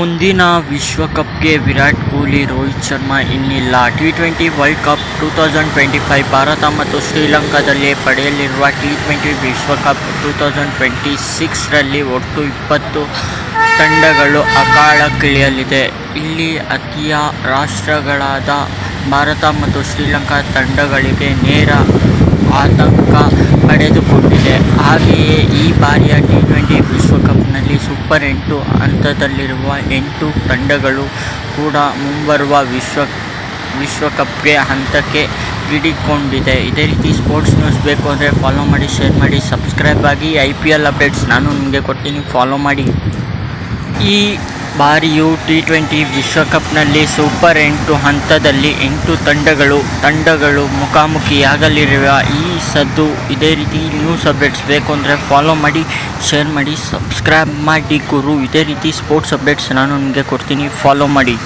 ಮುಂದಿನ ವಿಶ್ವಕಪ್ಗೆ ವಿರಾಟ್ ಕೊಹ್ಲಿ, ರೋಹಿತ್ ಶರ್ಮಾ ಇನ್ನಿಲ್ಲ. T twenty world cup two thousand twenty five Bharat ಮತ್ತು ಶ್ರೀಲಂಕಾದಲ್ಲಿ ಪಡೆಯಲಿರುವ ಟಿ ಟ್ವೆಂಟಿ ವಿಶ್ವಕಪ್ ಟೂ ತೌಸಂಡ್ ಟ್ವೆಂಟಿ ಸಿಕ್ಸ್ರಲ್ಲಿ ಒಟ್ಟು ಇಪ್ಪತ್ತು ತಂಡಗಳು ಅಕಾಳಕ್ಕಿಳಿಯಲಿದೆ ಇಲ್ಲಿ ಅತಿಯ ರಾಷ್ಟ್ರಗಳಾದ ಭಾರತ ಮತ್ತು ಶ್ರೀಲಂಕಾ ತಂಡಗಳಿಗೆ ನೇರ ಆತಂಕ ಪಡೆದುಕೊಂಡಿದೆ. ಹಾಗೆಯೇ ಈ ಬಾರಿಯ ಟಿ ಟ್ವೆಂಟಿ ವಿಶ್ವಕಪ್ನಲ್ಲಿ ಸೂಪರ್ ಎಂಟು ಹಂತದಲ್ಲಿರುವ ಎಂಟು ತಂಡಗಳು ಕೂಡ ಮುಂಬರುವ ವಿಶ್ವ ವಿಶ್ವಕಪ್ಗೆ ಹಂತಕ್ಕೆ ಗಿಡಿಕೊಂಡಿದೆ. ಇದೇ ರೀತಿ ಸ್ಪೋರ್ಟ್ಸ್ ನ್ಯೂಸ್ ಬೇಕು ಅಂದರೆ ಫಾಲೋ ಮಾಡಿ ಶೇರ್ ಮಾಡಿ ಸಬ್ಸ್ಕ್ರೈಬ್ ಆಗಿ ಐ ಪಿ ಎಲ್ ಅಪ್ಡೇಟ್ಸ್ ನಾನು ನಿಮಗೆ ಕೊಡ್ತೀನಿ. ಫಾಲೋ ಮಾಡಿ. ಈ ಬಾರಿಯು ಟಿ ಟ್ವೆಂಟಿ ವಿಶ್ವಕಪ್ನಲ್ಲಿ ಸೂಪರ್ ಎಂಟು ಹಂತದಲ್ಲಿ ಎಂಟು ತಂಡಗಳು ತಂಡಗಳು ಮುಖಾಮುಖಿಯಾಗಲಿರುವ ಈ ಸದ್ದು ಇದೇ ರೀತಿ ನ್ಯೂಸ್ ಅಪ್ಡೇಟ್ಸ್ ಬೇಕು ಅಂದರೆ ಫಾಲೋ ಮಾಡಿ ಶೇರ್ ಮಾಡಿ ಸಬ್ಸ್ಕ್ರೈಬ್ ಮಾಡಿ ಗುರು. ಇದೇ ರೀತಿ ಸ್ಪೋರ್ಟ್ಸ್ ಅಪ್ಡೇಟ್ಸ್ ನಾನು ನಿಮಗೆ ಕೊಡ್ತೀನಿ. ಫಾಲೋ ಮಾಡಿ.